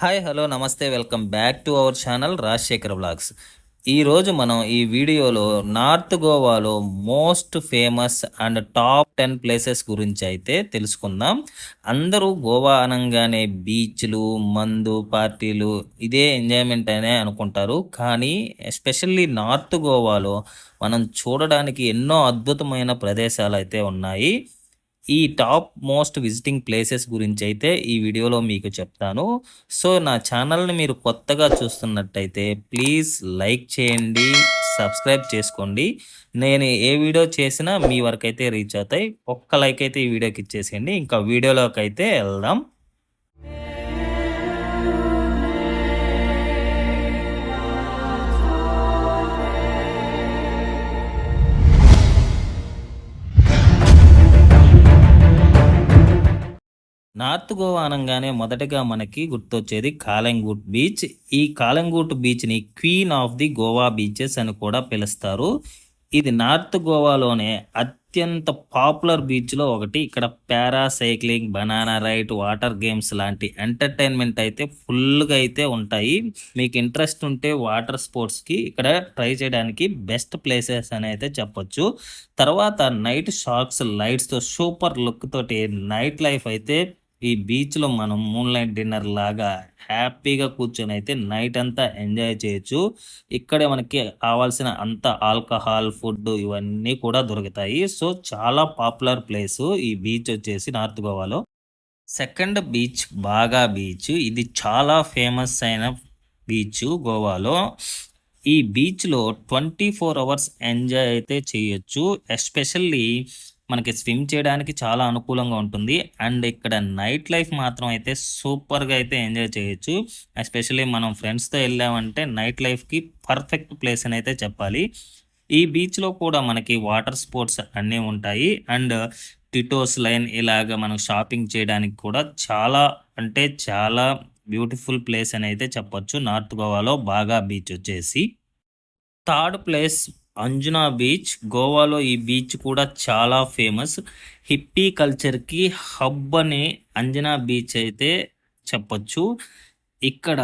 Hi hello namaste welcome back to our channel Rajasekhar blogs ఈరోజు మనం ఈ వీడియోలో నార్త్ గోవాలో most famous and top ten places గురించి అయితే తెలుసుకుందాం. అందరూ గోవా అనగానే బీచ్లు మందు పార్టీలు ఇదే ఎంజాయ్మెంట్ అనే అనుకుంటారు. కానీ ఎస్పెషల్లీ నార్త్ గోవాలో మనం చూడడానికి ఎన్నో అద్భుతమైన ప్రదేశాలు అయితే ఉన్నాయి. ఈ టాప్ మోస్ట్ విజిటింగ్ ప్లేసెస్ గురించి అయితే ఈ వీడియోలో మీకు చెప్తాను. సో నా ఛానల్ని మీరు కొత్తగా చూస్తున్నట్టయితే ప్లీజ్ లైక్ చేయండి సబ్స్క్రైబ్ చేసుకోండి. నేను ఏ వీడియో చేసినా మీ వరకు అయితే రీచ్ అవుతాయి. ఒక్క లైక్ అయితే ఈ వీడియోకి ఇచ్చేసేయండి. ఇంకా వీడియోలోకి అయితే వెళ్దాం. నార్త్ గోవా అనగానే మొదటగా మనకి గుర్తొచ్చేది కాలంగూట్ బీచ్. ఈ Calangute బీచ్ని queen of the Goa beaches అని కూడా పిలుస్తారు. ఇది నార్త్ గోవాలోనే అత్యంత పాపులర్ బీచ్లో ఒకటి. ఇక్కడ parasailing banana ride water games లాంటి ఎంటర్టైన్మెంట్ అయితే ఫుల్గా అయితే ఉంటాయి. మీకు ఇంట్రెస్ట్ ఉంటే వాటర్ స్పోర్ట్స్కి ఇక్కడ ట్రై చేయడానికి బెస్ట్ ప్లేసెస్ అని అయితే చెప్పొచ్చు. తర్వాత నైట్ షార్క్స్ లైట్స్తో సూపర్ లుక్ తోటి నైట్ లైఫ్ అయితే ఈ బీచ్లో మనం మూన్ లైట్ డిన్నర్ లాగా హ్యాపీగా కూర్చొని అయితే నైట్ అంతా ఎంజాయ్ చేయొచ్చు. ఇక్కడే మనకి కావాల్సిన అంత ఆల్కహాల్ ఫుడ్ ఇవన్నీ కూడా దొరుకుతాయి. సో చాలా పాపులర్ ప్లేస్ ఈ బీచ్ వచ్చేసి నార్త్ గోవాలో సెకండ్ బీచ్ బాగా బీచ్ ఇది చాలా ఫేమస్ అయిన బీచ్ గోవాలో. ఈ బీచ్లో ట్వంటీ ఫోర్ అవర్స్ ఎంజాయ్ అయితే చేయొచ్చు. ఎస్పెషల్లీ మనకి స్విమ్ చేయడానికి చాలా అనుకూలంగా ఉంటుంది. అండ్ ఇక్కడ నైట్ లైఫ్ మాత్రం అయితే సూపర్గా అయితే ఎంజాయ్ చేయొచ్చు. ఎస్పెషల్లీ మనం ఫ్రెండ్స్తో వెళ్ళామంటే నైట్ లైఫ్కి పర్ఫెక్ట్ ప్లేస్ అని అయితే చెప్పాలి. ఈ బీచ్లో కూడా మనకి వాటర్ స్పోర్ట్స్ అన్నీ ఉంటాయి. అండ్ టిటోస్ లైన్ ఇలాగ మనం షాపింగ్ చేయడానికి కూడా చాలా అంటే చాలా బ్యూటిఫుల్ ప్లేస్ అని అయితే చెప్పొచ్చు. నార్త్ గోవాలో బాగా బీచ్ వచ్చేసి. Third place Anjuna beach. గోవాలో ఈ బీచ్ కూడా చాలా ఫేమస్. హిప్పీ కల్చర్కి హబ్ అనే అంజనా బీచ్ అయితే చెప్పచ్చు. ఇక్కడ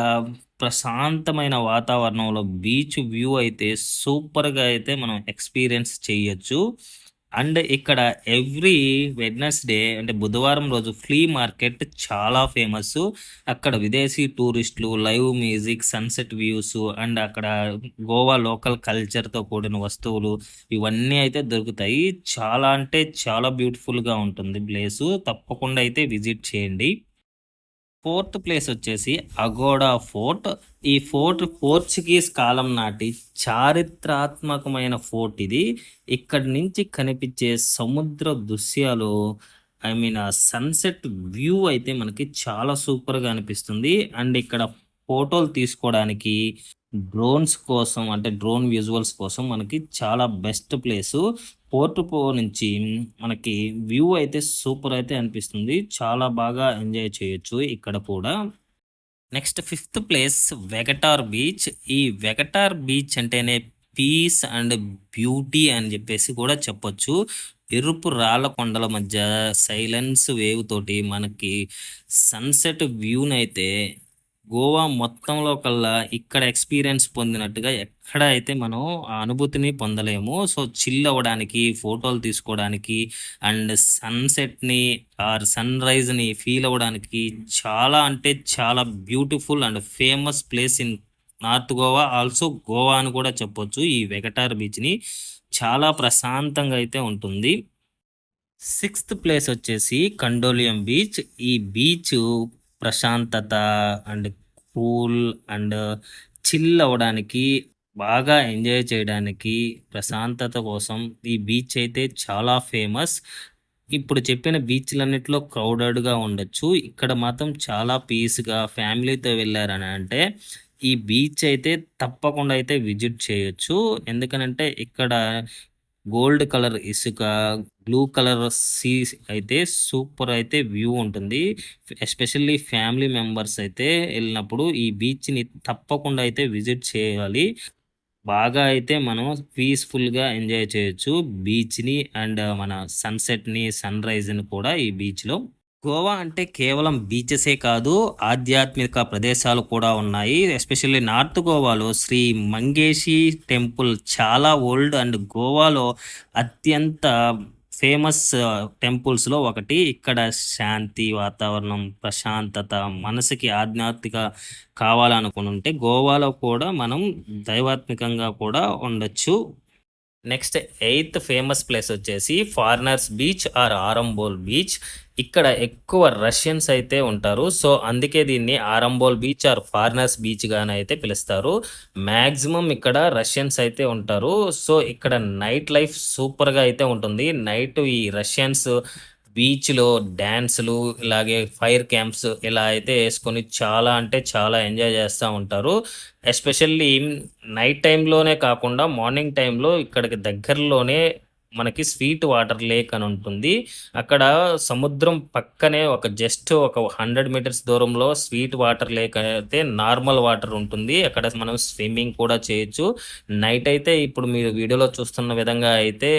ప్రశాంతమైన వాతావరణంలో బీచ్ వ్యూ అయితే సూపర్గా అయితే మనం ఎక్స్పీరియన్స్ చేయొచ్చు. అండ్ ఇక్కడ ఎవ్రీ వెడ్నెస్డే అంటే బుధవారం రోజు ఫ్లీ మార్కెట్ చాలా ఫేమస్ అక్కడ విదేశీ టూరిస్టులు live music sunset views and అక్కడ గోవా లోకల్ కల్చర్తో కూడిన వస్తువులు ఇవన్నీ అయితే దొరుకుతాయి. చాలా అంటే చాలా బ్యూటిఫుల్గా ఉంటుంది ప్లేసు. తప్పకుండా అయితే విజిట్ చేయండి. ఫోర్త్ ప్లేస్ వచ్చేసి అగోడా ఫోర్ట్. ఈ ఫోర్ట్ పోర్చుగీస్ కాలం నాటి చారిత్రాత్మకమైన ఫోర్ట్ ఇది. ఇక్కడి నుంచి కనిపించే సముద్ర దృశ్యాలు ఐ మీన్ ఆ సన్సెట్ వ్యూ అయితే మనకి చాలా సూపర్గా అనిపిస్తుంది. అండ్ ఇక్కడ ఫోటోలు తీసుకోవడానికి డ్రోన్స్ కోసం అంటే డ్రోన్ విజువల్స్ కోసం మనకి చాలా బెస్ట్ ప్లేసు. పోర్ట్ పో నుంచి మనకి వ్యూ అయితే సూపర్ అయితే అనిపిస్తుంది. చాలా బాగా ఎంజాయ్ చేయొచ్చు ఇక్కడ కూడా. Next fifth place Vagator beach. ఈ వెగటార్ బీచ్ అంటేనే పీస్ అండ్ బ్యూటీ అని చెప్పేసి కూడా చెప్పొచ్చు. ఎరుపు రాళ్ళ కొండల మధ్య సైలెన్స్ వేవ్ తోటి మనకి సన్సెట్ వ్యూనైతే గోవా మొత్తంలో కల్లా ఇక్కడ ఎక్స్పీరియన్స్ పొందినట్టుగా ఎక్కడ అయితే మనం ఆ అనుభూతిని పొందలేము సో చిల్ అవ్వడానికి ఫోటోలు తీసుకోవడానికి అండ్ సన్సెట్ని ఆర్ సన్ రైజ్ని ఫీల్ అవ్వడానికి చాలా అంటే చాలా beautiful and famous place in north Goa. Also Goa అని కూడా చెప్పొచ్చు. ఈ వెగటార్ బీచ్ని చాలా ప్రశాంతంగా అయితే ఉంటుంది. సిక్స్త్ ప్లేస్ వచ్చేసి కండోలియం బీచ్. ఈ బీచ్ ప్రశాంతత అండ్ కూల్ అండ్ చిల్ అవ్వడానికి బాగా ఎంజాయ్ చేయడానికి ప్రశాంతత కోసం ఈ బీచ్ అయితే చాలా ఫేమస్. ఇప్పుడు చెప్పిన బీచ్లన్నిటిలో క్రౌడెడ్గా ఉండొచ్చు. ఇక్కడ మాత్రం చాలా పీస్గా ఫ్యామిలీతో వెళ్ళారని అంటే ఈ బీచ్ అయితే తప్పకుండా అయితే విజిట్ చేయొచ్చు. ఎందుకనంటే ఇక్కడ గోల్డ్ కలర్ ఇసుక బ్లూ కలర్ సీ అయితే సూపర్ అయితే వ్యూ ఉంటుంది. ఎస్పెషల్లీ ఫ్యామిలీ మెంబర్స్ అయితే వెళ్ళినప్పుడు ఈ బీచ్ని తప్పకుండా అయితే విజిట్ చేయాలి. బాగా అయితే మనం పీస్ఫుల్గా ఎంజాయ్ చేయొచ్చు బీచ్ని అండ్ మన సన్సెట్ని సన్ రైజ్ని కూడా ఈ బీచ్లో గోవా అంటే కేవలం బీచెసే కాదు ఆధ్యాత్మిక ప్రదేశాలు కూడా ఉన్నాయి. ఎస్పెషల్లీ నార్త్ గోవాలో శ్రీ మంగేషి టెంపుల్ చాలా ఓల్డ్ అండ్ గోవాలో అత్యంత ఫేమస్ టెంపుల్స్లో ఒకటి. ఇక్కడ శాంతి వాతావరణం ప్రశాంతత మనసుకి ఆధ్యాత్మిక కావాలనుకుని గోవాలో కూడా మనం దైవాత్మికంగా కూడా ఉండొచ్చు. నెక్స్ట్ ఎయిత్ ఫేమస్ ప్లేస్ వచ్చేసి foreigners beach or Arambol beach. ఇక్కడ ఎక్కువ రష్యన్స్ అయితే ఉంటారు. సో అందుకే దీన్ని Arambol beach or foreigners beach గానే అయితే పిలుస్తారు. మ్యాక్సిమం ఇక్కడ రష్యన్స్ అయితే ఉంటారు. సో ఇక్కడ నైట్ లైఫ్ సూపర్గా అయితే ఉంటుంది. నైట్ ఈ రష్యన్స్ బీచ్లో డ్యాన్స్లు ఇలాగే ఫైర్ క్యాంప్స్ ఇలా అయితే వేసుకొని చాలా అంటే చాలా ఎంజాయ్ చేస్తూ ఉంటారు. ఎస్పెషల్లీ నైట్ టైంలోనే కాకుండా మార్నింగ్ టైంలో ఇక్కడికి దగ్గరలోనే మనకి స్వీట్ వాటర్ లేక్ అని ఉంటుంది. అక్కడ సముద్రం పక్కనే ఒక జస్ట్ ఒక హండ్రెడ్ మీటర్స్ దూరంలో స్వీట్ వాటర్ లేక్ అయితే నార్మల్ వాటర్ ఉంటుంది. అక్కడ మనం స్విమ్మింగ్ కూడా చేయొచ్చు. నైట్ అయితే ఇప్పుడు మీరు వీడియోలో చూస్తున్న విధంగా అయితే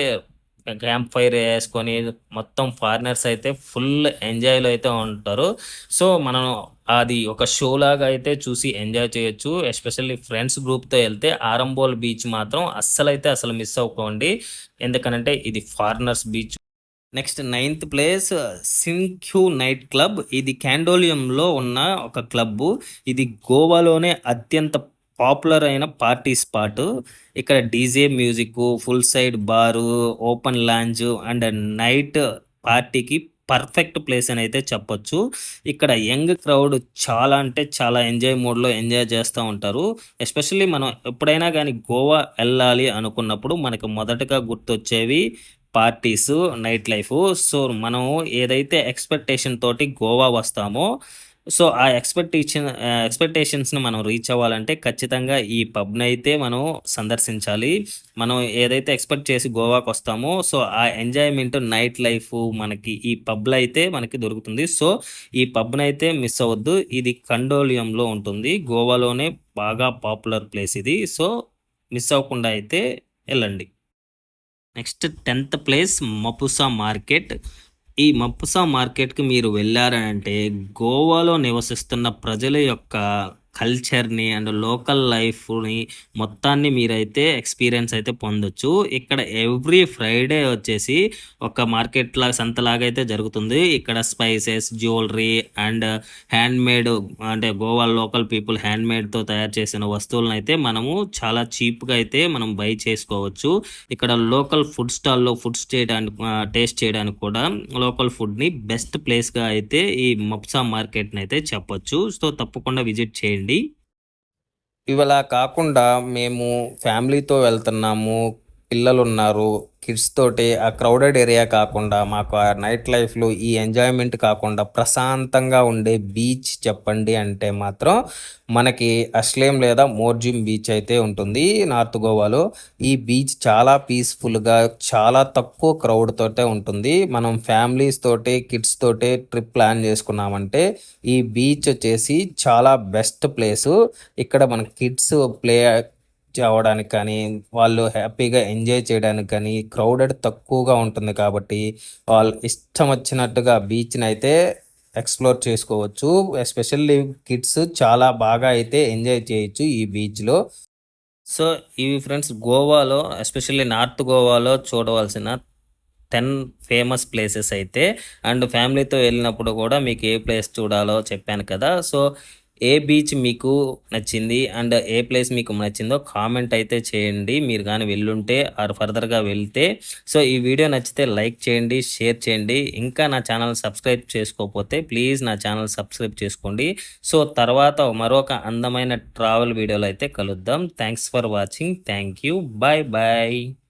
క్యాంప్ ఫైర్ వేసుకొని మొత్తం ఫారినర్స్ అయితే ఫుల్ ఎంజాయ్లో అయితే ఉంటారు. సో మనం అది ఒక షో లాగా అయితే చూసి ఎంజాయ్ చేయొచ్చు. ఎస్పెషల్లీ ఫ్రెండ్స్ గ్రూప్తో వెళ్తే ఆరంబోల్ బీచ్ మాత్రం అస్సలైతే అసలు మిస్ అవ్వకండి. ఎందుకనంటే ఇది foreigners beach. Next ninth place Cinque night club. ఇది క్యాండోలియంలో ఉన్న ఒక క్లబ్ ఇది గోవాలోనే అత్యంత పాపులర్ అయిన పార్టీ స్పాట్ ఇక్కడ DJ music full side bar open lounge and night పార్టీకి పర్ఫెక్ట్ ప్లేస్ అని అయితే చెప్పొచ్చు. ఇక్కడ యంగ్ క్రౌడ్ చాలా అంటే చాలా ఎంజాయ్ మోడ్లో ఎంజాయ్ చేస్తూ ఉంటారు. ఎస్పెషల్లీ మనం ఎప్పుడైనా కానీ గోవా వెళ్ళాలి అనుకున్నప్పుడు మనకు మొదటగా గుర్తొచ్చేవి పార్టీస్ నైట్ లైఫ్. సో మనం ఏదైతే ఎక్స్పెక్టేషన్ తోటి గోవా వస్తామో సో ఆ ఎక్స్పెక్టేషన్ ఎక్స్పెక్టేషన్స్ని మనం రీచ్ అవ్వాలంటే ఖచ్చితంగా ఈ పబ్ని అయితే మనం సందర్శించాలి. మనం ఏదైతే ఎక్స్పెక్ట్ చేసి గోవాకి వస్తామో సో ఆ ఎంజాయ్మెంట్ నైట్ లైఫ్ మనకి ఈ పబ్లో అయితే మనకి దొరుకుతుంది. సో ఈ పబ్ని అయితే మిస్ అవ్వద్దు. ఇది కండోలియంలో ఉంటుంది. గోవాలోనే బాగా పాపులర్ ప్లేస్ ఇది. సో మిస్ అవ్వకుండా అయితే వెళ్ళండి. Next tenth place Mapusa market. ఈ మప్పుసా మార్కెట్కి మీరు వెళ్ళారంటే గోవాలో నివసిస్తున్న ప్రజల యొక్క కల్చర్ని అండ్ లోకల్ లైఫ్ని మొత్తాన్ని మీరైతే ఎక్స్పీరియన్స్ అయితే పొందొచ్చు. ఇక్కడ ఎవ్రీ ఫ్రైడే వచ్చేసి ఒక మార్కెట్ లాగా సంతలాగా అయితే జరుగుతుంది. ఇక్కడ spices jewellery and handmade అంటే గోవా లోకల్ పీపుల్ హ్యాండ్ మేడ్తో తయారు చేసిన వస్తువులను అయితే మనము చాలా చీప్గా అయితే మనం బై చేసుకోవచ్చు. ఇక్కడ లోకల్ ఫుడ్ స్టాల్లో ఫుడ్స్ చేయడానికి టేస్ట్ చేయడానికి కూడా లోకల్ ఫుడ్ని బెస్ట్ ప్లేస్గా అయితే ఈ మప్సా మార్కెట్ని అయితే చెప్పొచ్చు. సో తప్పకుండా విజిట్ చేయండి. చేయండి. ఇవలా కాకుండా మేము ఫ్యామిలీతో వెళ్తున్నాము పిల్లలు ఉన్నారు కిడ్స్ తోటి ఆ క్రౌడెడ్ ఏరియా కాకుండా మాకు ఆ నైట్ లైఫ్లో ఈ ఎంజాయ్మెంట్ కాకుండా ప్రశాంతంగా ఉండే బీచ్ చెప్పండి అంటే మాత్రం మనకి అస్లేం లేదా మోర్జిమ్ బీచ్ అయితే ఉంటుంది నార్త్ గోవాలో. ఈ బీచ్ చాలా పీస్ఫుల్గా చాలా తక్కువ క్రౌడ్ తోటే ఉంటుంది. మనం ఫ్యామిలీస్ తోటి కిడ్స్ తోటి ట్రిప్ ప్లాన్ చేసుకున్నామంటే ఈ బీచ్ వచ్చేసి చాలా బెస్ట్ ప్లేసు ఇక్కడ మన కిడ్స్ ప్లే అవ్వడానికి కానీ వాళ్ళు హ్యాపీగా ఎంజాయ్ చేయడానికి కానీ క్రౌడెడ్ తక్కువగా ఉంటుంది కాబట్టి వాళ్ళు ఇష్టం వచ్చినట్టుగా బీచ్ని అయితే ఎక్స్ప్లోర్ చేసుకోవచ్చు. ఎస్పెషల్లీ కిడ్స్ చాలా బాగా అయితే ఎంజాయ్ చేయొచ్చు ఈ బీచ్లో. సో ఇవి ఫ్రెండ్స్ గోవాలో ఎస్పెషల్లీ నార్త్ గోవాలో చూడవలసిన టెన్ ఫేమస్ ప్లేసెస్ అయితే. అండ్ ఫ్యామిలీతో వెళ్ళినప్పుడు కూడా మీకు ఏ ప్లేస్ చూడాలో చెప్పాను కదా. సో ఏ బీచ్ మీకు నచ్చింది అండ్ ఏ ప్లేస్ మీకు నచ్చిందో కామెంట్ అయితే చేయండి. మీరు కానీ వెళ్ళుంటే ఆర్ ఫర్దర్గా వెళ్తే. సో ఈ వీడియో నచ్చితే లైక్ చేయండి షేర్ చేయండి. ఇంకా నా ఛానల్ సబ్స్క్రైబ్ చేసుకోకపోతే ప్లీజ్ నా ఛానల్ సబ్స్క్రైబ్ చేసుకోండి. సో తర్వాత మరొక అందమైన ట్రావెల్ వీడియోలో అయితే కలుద్దాం. Thanks for watching. Thank you. Bye bye.